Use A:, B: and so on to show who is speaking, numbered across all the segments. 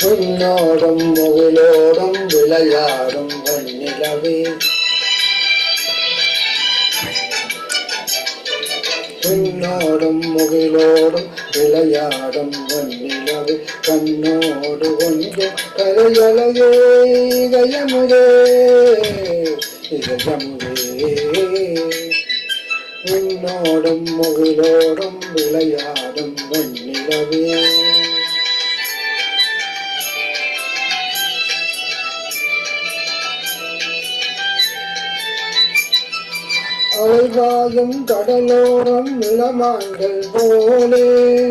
A: உன்னோடும் முகிலோடும் விளையாடும் வெண்ணிலவே உன்னோடும் முகிலோடும் விளையாடும் வெண்ணிலவே கண்ணோடு கொஞ்சம் கரையழகே இதயமுதே இதயமுதே உன்னோடும் முகிலோடும் விளையாடும் வெண்ணிலவே அலைவாயும் கடலோரம் இளமான்கள் போலே.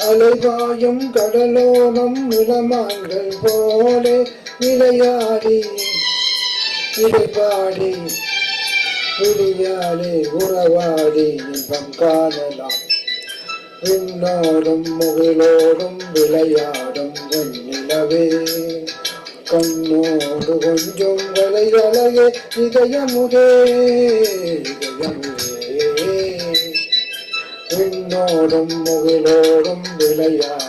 A: அலைவாயும் கடலோரம் நிலமாங்கள் போலே. விளையாடி இடைப்பாடி விடியாலே உறவாடி இன்பம் காணலாம். விண்ணோடும் முகிலோடும் விளையாடும் நிலவே. கண்ணோடு கொஞ்சம் வலை அழகே இதயமுதே இதயமுதே. உன்னோடும் முகிலோடும் விளையாடும்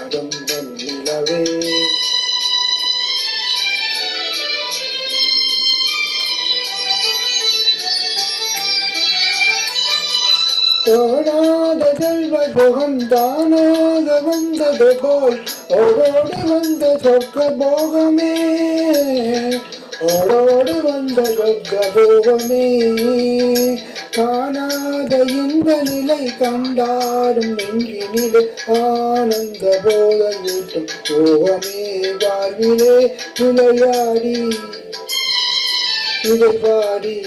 A: தோடாத செல்வ சுகம் தானாக வந்தது போல். ஓடோடி வந்த சொர்க்க போகமே. ஓடோடி வந்த சொர்க்க போகமே. காணாத இந்த நிலை கண்டாடும் நெஞ்சினிலே ஆனந்த போதூட்டும் போகமே வாழ்விலே விளையாடி இதை பாடி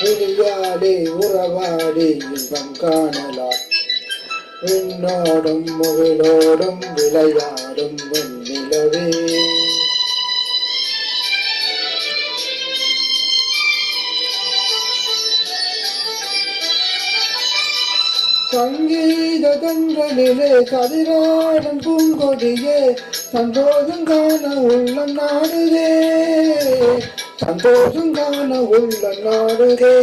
A: விளையாடி உறவாடி இன்பம் காணலாம். விண்ணோடும் முகிலோடும் விளையாடும் வெண்ணிலவே சங்கீத தன்றலிலே கதிராடும் பூங்கொடியே சந்தோஷம் காண உள்ள நாடுதே. சந்தோஷம் காண உள்ள நாடுதே.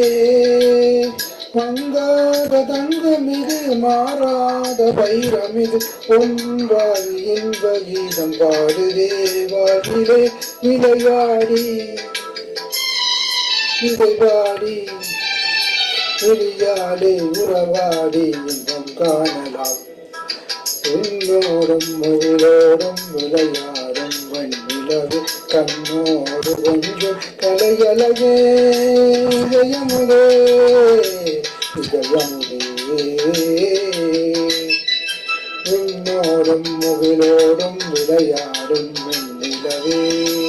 A: மங்காத தங்கமிது மாறாத வைரம் இது. ஒன்றாகி இன்ப கீதம் பாடுதே வாழ்விலே விளையாடி விளையாடி பாடி விளையாடி உறவாடி இன்பம் காணலாம். உன்னோடும் முகிலோடும் விளையாடும் வண்ணிலவு கண்ணோடு கொஞ்சம் கலையழகே. இதயமுதே இதயமுதே உன்னோடும் முகிலோடும் விளையாடும் வண்ணிலவே